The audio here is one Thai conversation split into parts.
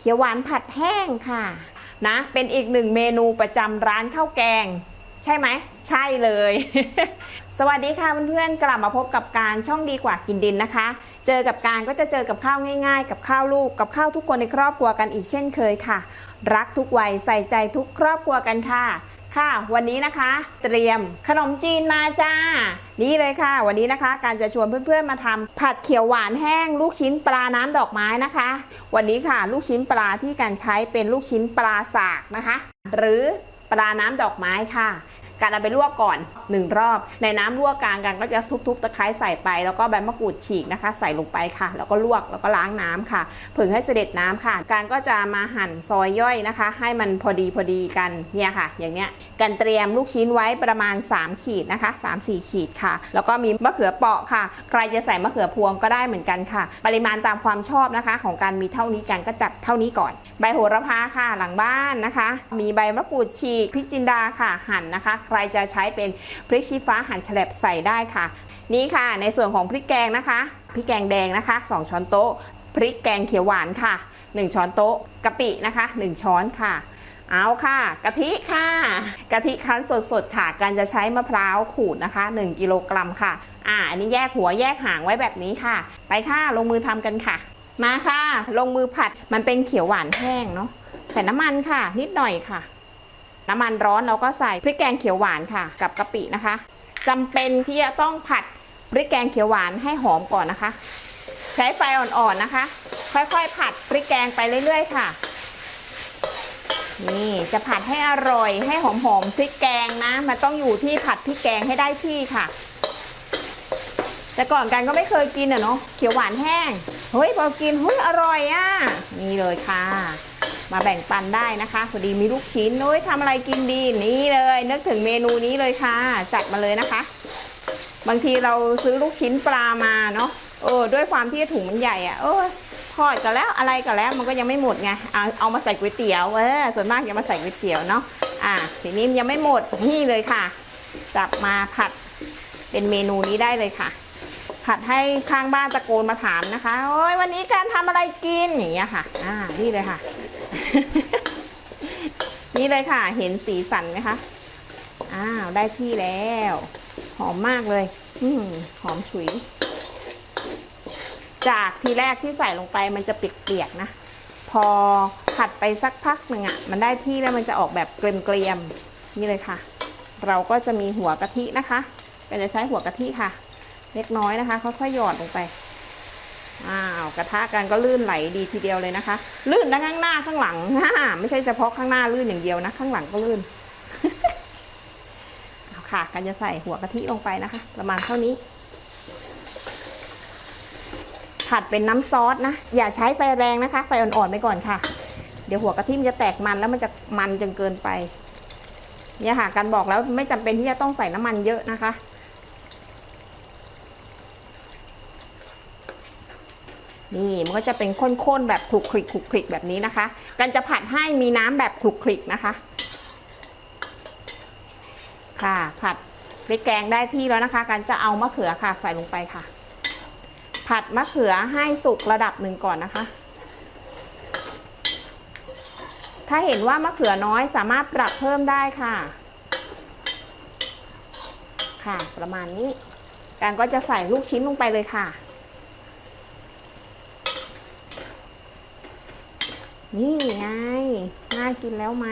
เขียวหวานผัดแห้งค่ะนะเป็นอีกหนึ่งเมนูประจำร้านข้าวแกง ใช่ไหม ใช่เลย สวัสดีค่ะเพื่อนๆกลับมาพบกับการช่องดีกว่ากินดินนะคะ เจอกับการก็จะเจอกับข้าวง่าย ๆ กับข้าวลูกกับข้าวทุกคนในครอบครัวกันอีกเช่นเคยค่ะ รักทุกวัยใส่ใจทุกครอบครัวกันค่ะ ค่ะวันนี้นะคะเตรียมขนมจีนมาจ้า นี่เลยค่ะ วันนี้นะคะ การจะชวนเพื่อนๆมาทำผัดเขียวหวานแห้ง ลูกชิ้นปลาน้ำดอกไม้นะคะ วันนี้ค่ะ ลูกชิ้นปลาที่การใช้เป็นลูกชิ้นปลาสากนะคะ หรือปลาน้ำดอกไม้ค่ะ การเอาไปลวกก่อน 1 รอบ ในน้ำลวกกลางกันก็จะทุบๆตะไคร้ใส่ไป แล้วก็ใบมะกรูดฉีกนะคะ ใส่ลงไปค่ะ แล้วก็ลวกแล้วก็ล้างน้ำค่ะผึ่งให้เสด็จน้ำค่ะ การก็จะมาหั่นซอยย่อยนะคะ ให้มันพอดีพอดีกันเนี่ยค่ะ อย่างเนี้ยการเตรียมลูกชิ้นไว้ประมาณ 3 ขีดนะคะ 3-4 ขีดค่ะ แล้วก็มีมะเขือเปราะค่ะ ใครจะใส่มะเขือพวงก็ได้เหมือนกันค่ะ ปริมาณตามความชอบนะคะ ของการมีเท่านี้กันก็จัดเท่านี้ก่อน ใบโหระพาค่ะหลังบ้านนะคะ มีใบมะกรูดฉีกพริกจินดาค่ะหั่นนะคะรจะใช้เป็นพริกชี้ฟ้าหั่นแฉลบใส่ได้ค่ะ นี่ค่ะ ในส่วนของพริกแกงนะคะพริกแกงแดงนะคะ 2 ช้อนโต๊ะ พริกแกงเขียวหวานค่ะ 1 ช้อนโต๊ะกะปินะคะ 1 ช้อนค่ะเอาค่ะกะทิค่ะกะทิคั้นสดๆค่ะ การจะใช้มะพร้าวขูดนะคะ 1 กิโลกรัมค่ะ อ่าอันนี้แยกหัวแยกหางไว้แบบนี้ค่ะ ไปค่ะลงมือทำกันค่ะ มาค่ะ ลงมือผัดมันเป็นเขียวหวานแห้งเนาะใส่น้ำมันค่ะ นิดหน่อยค่ะ น้ำมันร้อนเราก็ใส่พริกแกงเขียวหวานค่ะ กับกะปินะคะจำเป็นที่จะต้องผัดพริกแกงเขียวหวานให้หอมก่อนนะคะ ใช้ไฟอ่อนๆนะคะ ค่อยๆ ผัดพริกแกงไปเรื่อยๆค่ะ นี่จะผัดให้อร่อยให้หอมๆพริกแกงนะ มันต้องอยู่ที่ผัดพริกแกงให้ได้ที่ค่ะ แต่ก่อนกันก็ไม่เคยกินอะเนาะเขียวหวานแห้งเฮ้ยพอกินเฮ้ยอร่อยอะนี่เลยค่ะ มาแบ่งปันได้นะคะพอดีมีลูกชิ้นโอ้ยทำอะไรกินดีนี่เลย นึกถึงเมนูนี้เลยค่ะ จัดมาเลยนะคะ บางทีเราซื้อลูกชิ้นปลามาเนาะเออด้วยความที่ถุงมันใหญ่อะ่ะเออทอดกันแล้วอะไรกันแล้วมันก็ยังไม่หมดไงเอาเอามาใส่ก๋วยเตี๋ยวเออส่วนมากจะมาใส่ก๋วยเตี๋ยวเนาะอ่าทีนี้ยังไม่หมดนี่เลยค่ะ จับมาผัดเป็นเมนูนี้ได้เลยค่ะ ผัดให้ข้างบ้านตะโกนมาถามนะคะ โอ้ยวันนี้การทำอะไรกินอย่างเงี้ยค่ะ อ่านี่เลยค่ะ นี่เลยค่ะ เห็นสีสันไหมคะ อ้าว ได้ที่แล้ว หอมมากเลย อืมหอมฉุย จากทีแรกที่ใส่ลงไปมันจะเปียกๆนะ พอผัดไปสักพักหนึ่งอะ่ะ มันได้ที่แล้วมันจะออกแบบเกรียมๆนี่เลยค่ะ เราก็จะมีหัวกะทินะคะก็จะใช้หัวกะทิค่ะ เล็กน้อยนะคะค่อยๆหยอดลงไปอ้า วกระทะกันก็ลื่นไหลดีทีเดียวเลยนะคะ ลื่นทั้งข้างหน้าข้างหลังไม่ใช่เฉพาะข้างหน้าลื่นอย่างเดียวนะ ข้างหลังก็ลื่นเอาค่ะกันจะใส่หัวกะทิลงไปนะคะ ประมาณเท่านี้ ผัดเป็นน้ำซอสนะ อย่าใช้ไฟแรงนะคะ ไฟอ่อนๆไปก่อนค่ะ เดี๋ยวหัวกะทิมันจะแตกมันแล้วมันจะมันจนเกินไปเนี่ยค่ะกันบอกแล้วไม่จำเป็นที่จะต้องใส่น้ำมันเยอะนะคะ นี่มันก็จะเป็นข้นๆแบบคลุกคลิกคลุกคลิกแบบนี้นะคะ กันจะผัดให้มีน้ำแบบคลุกคลิกนะคะ ค่ะ ผัดพริกแกงได้ที่แล้วนะคะ กันจะเอามะเขือค่ะใส่ลงไปค่ะ ผัดมะเขือให้สุกระดับหนึ่งก่อนนะคะ ถ้าเห็นว่ามะเขือน้อยสามารถปรับเพิ่มได้ค่ะ ค่ะ ประมาณนี้ การก็จะใส่ลูกชิ้นลงไปเลยค่ะ นี่ไง น่ากินแล้วไหม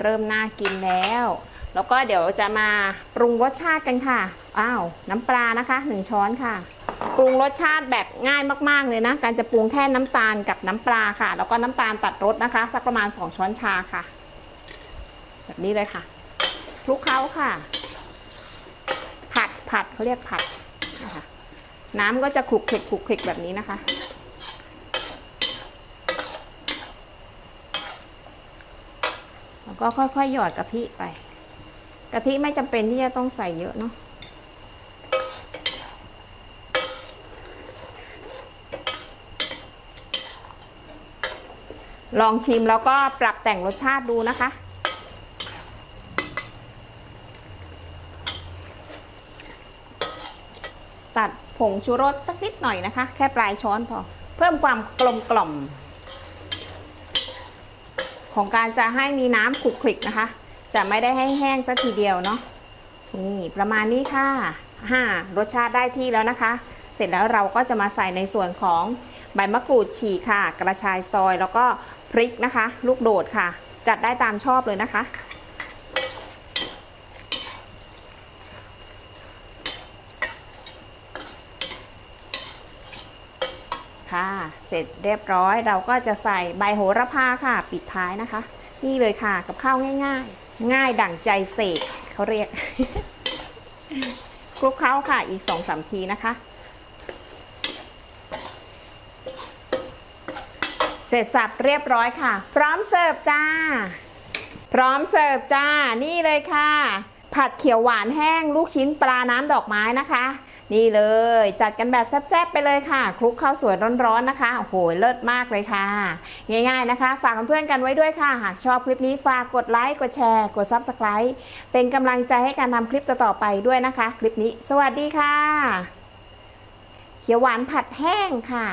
เริ่มน่ากินแล้ว แล้วก็เดี๋ยวจะมาปรุงรสชาติกันค่ะ อ้าว น้ำปลานะคะหนึ่งช้อนค่ะ ปรุงรสชาติแบบง่ายมาก ๆ เลยนะ การจะปรุงแค่น้ำตาลกับน้ำปลาค่ะ แล้วก็น้ำตาลตัดรสนะคะ สักประมาณ 2 ช้อนชาค่ะ แบบนี้เลยค่ะคลุกเคล้าค่ะ ผัดผัดเขาเรียกผัดนะคะน้ำก็จะคลุกคลิกคลุกคลิกแบบนี้นะคะ แล้วก็ค่อยๆหยอดกะทิไป กะทิไม่จำเป็นที่จะต้องใส่เยอะเนาะลองชิมแล้วก็ปรับแต่งรสชาติดูนะคะ ตัดผงชูรสสักนิดหน่อยนะคะ แค่ปลายช้อนพอ เพิ่มความกลมกล่อม ของการจะให้มีน้ำคลุกคลิกนะคะ จะไม่ได้ให้แห้งสักทีเดียวเนาะนี่ประมาณนี้ค่ะห้ารสชาติได้ที่แล้วนะคะ เสร็จแล้วเราก็จะมาใส่ในส่วนของใบมะกรูดฉีกค่ะ กระชายซอยแล้วก็พริกนะคะ ลูกโดดค่ะ จัดได้ตามชอบเลยนะคะ เสร็จเรียบร้อยเราก็จะใส่ใบโหระพาค่ะ ปิดท้ายนะคะ นี่เลยค่ะกับข้าวง่าย ๆ ง่ายดั่งใจเสกเขาเรียกคลุกเคล้าค่ะอีก2องสามทีนะคะ เสร็จสับเรียบร้อยค่ะ พร้อมเสิร์ฟจ้า พร้อมเสิร์ฟจ้านี่เลยค่ะ ผัดเขียวหวานแห้งลูกชิ้นปลาน้ำดอกไม้นะคะ นี่เลยจัดกันแบบแซ่บๆไปเลยค่ะคลุกข้าวสวยร้อนๆนะคะโอ้โหเลิศมากเลยค่ะ ง่ายๆนะคะ ฝากเพื่อนๆกันไว้ด้วยค่ะ หากชอบคลิปนี้ฝากกดไลค์กดแชร์ กด Subscribe เป็นกำลังใจให้การทำคลิปต่อๆไปด้วยนะคะ คลิปนี้ สวัสดีค่ะ เขียวหวานผัดแห้งค่ะ